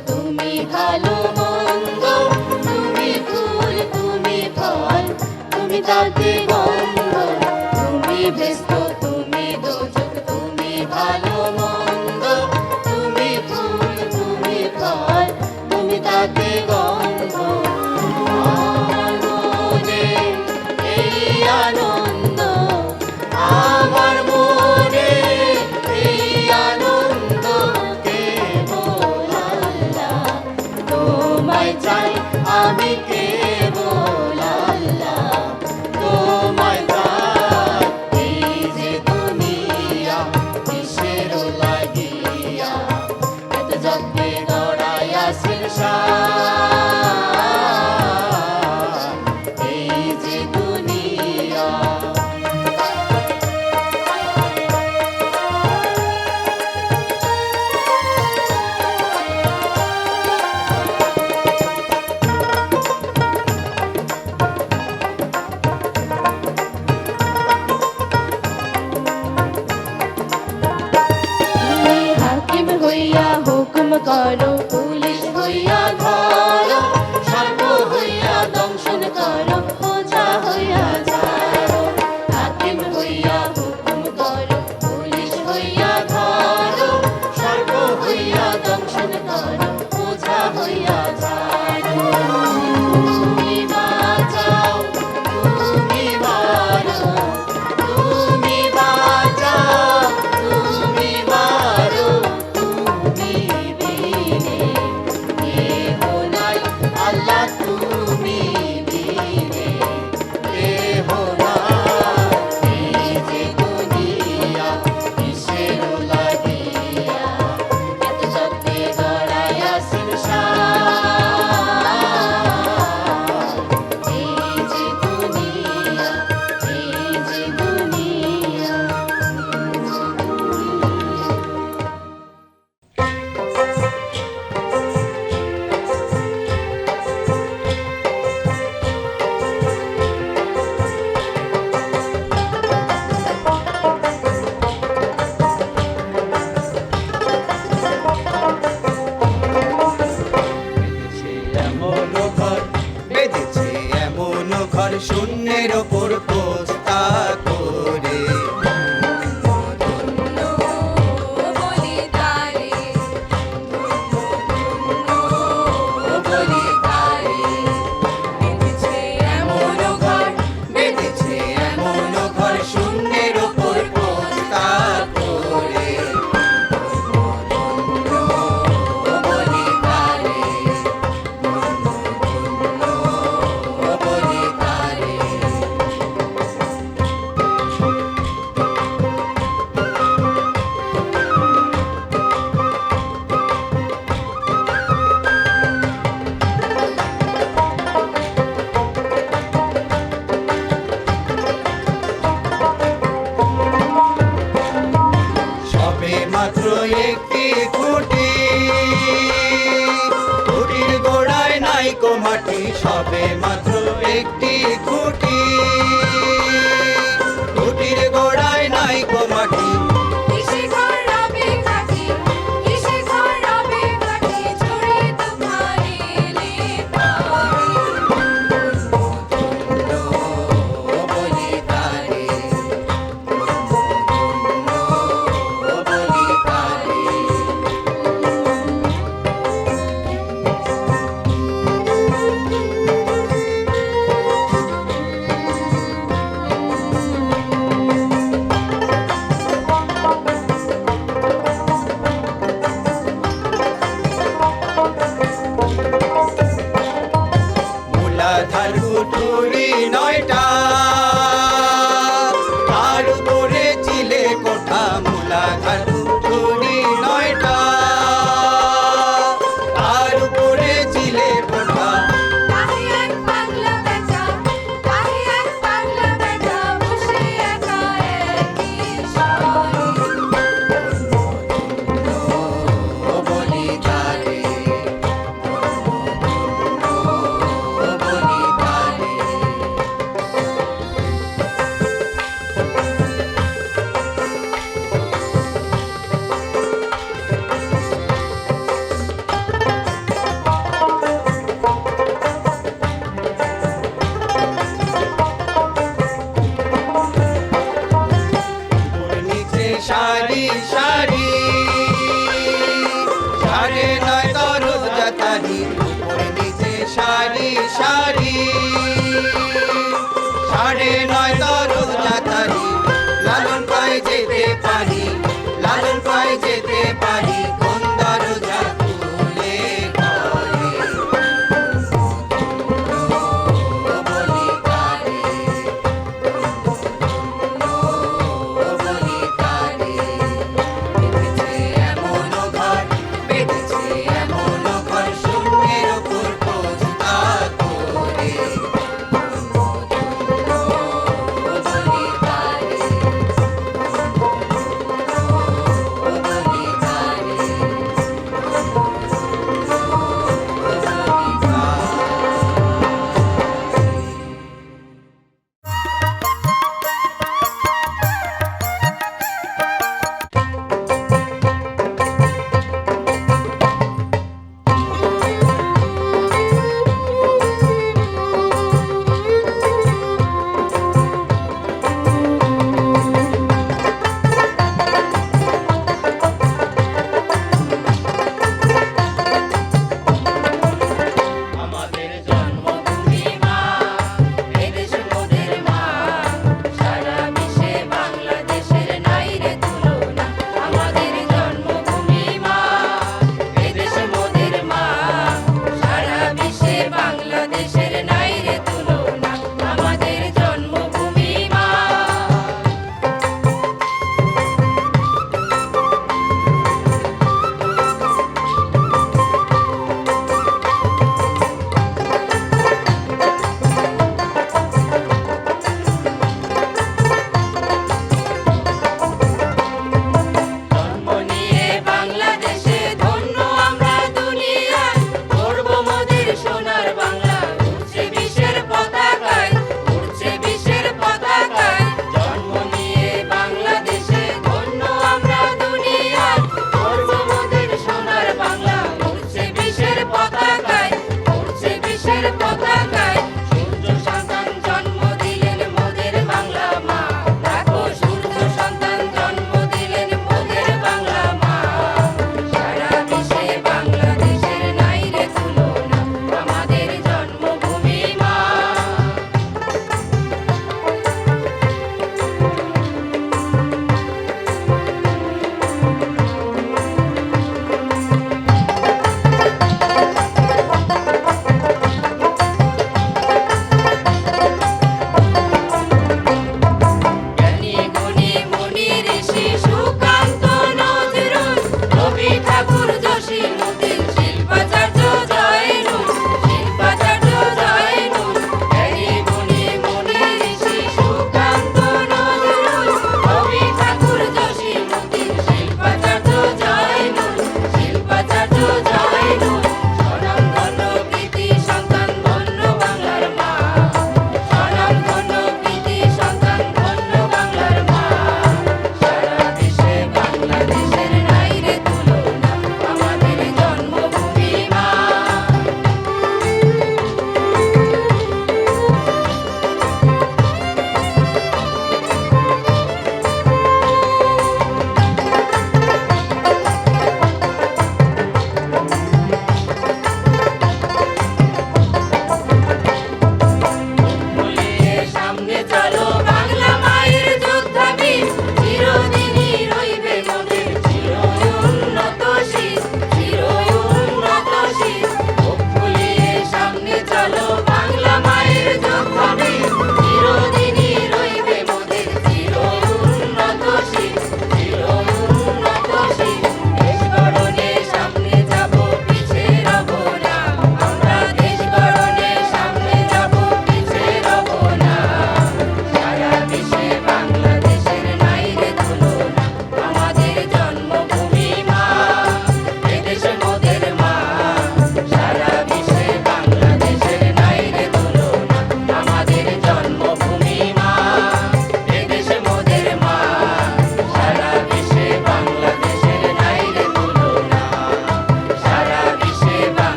তুমি ভালো এমন ঘর শূন্যের ওপর পোস্তা করে। সারি সারি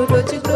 রোজ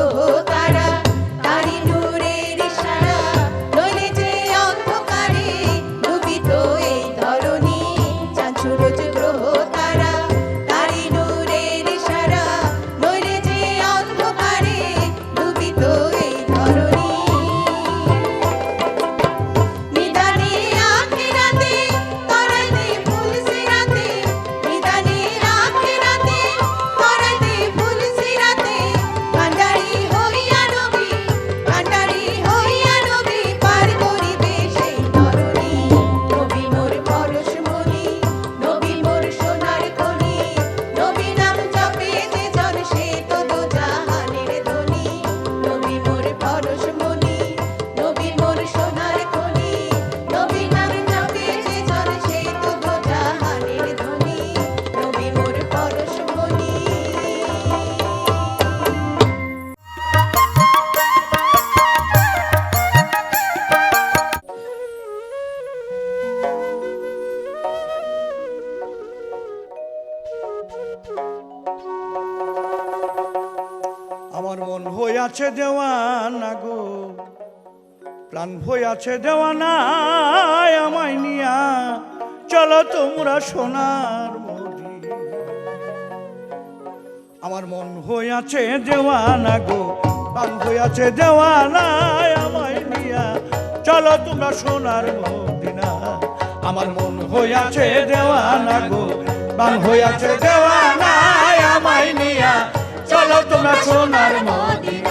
দেওয়ানা গো। প্রাণ ভয় আছে দেওয়ানায় আমায় নিয়া। চলো তোমরা সোনার আমার মন হয়ে আছে দেওয়ানা গো। প্রাণ ভয় আছে দেওয়ানায় আমায় নিয়া। চলো তোমরা সোনার মদিনা। আমার মন হয়ে আছে দেওয়ানা গো। প্রাণ হয়ে আছে দেওয়ানায় আমায় নিয়া। চলো তোমরা সোনার মদিনা।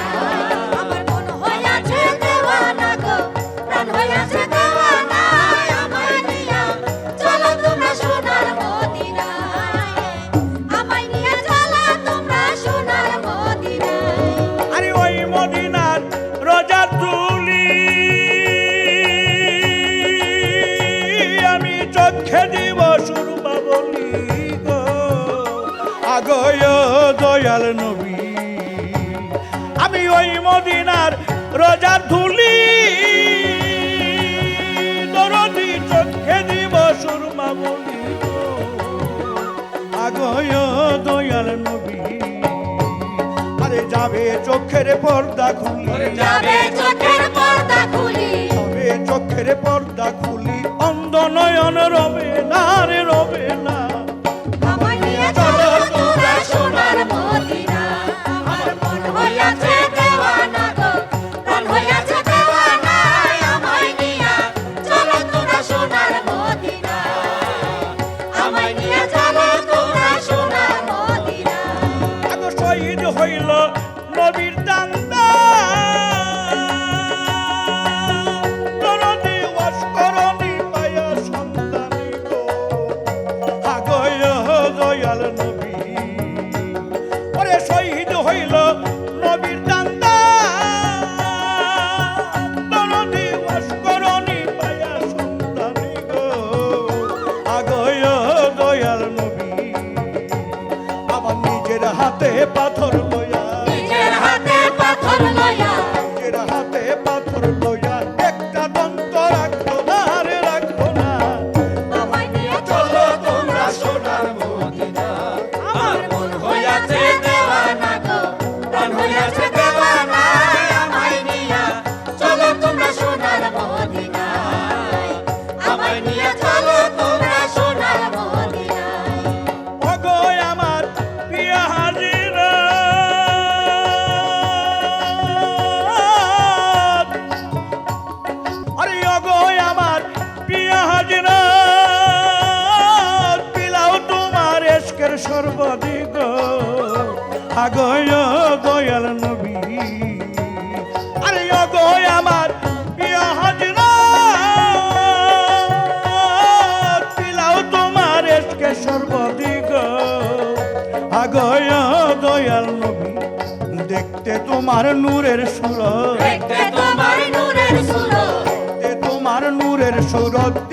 যাবে চোখের পর্দা খুলি। যাবে চোখের পর্দা খুলি। যাবে চোখের পর্দা খুলি। তোমার নূরের সুরত। তোমার নূরের সুরত। তোমার নূরের সুরত।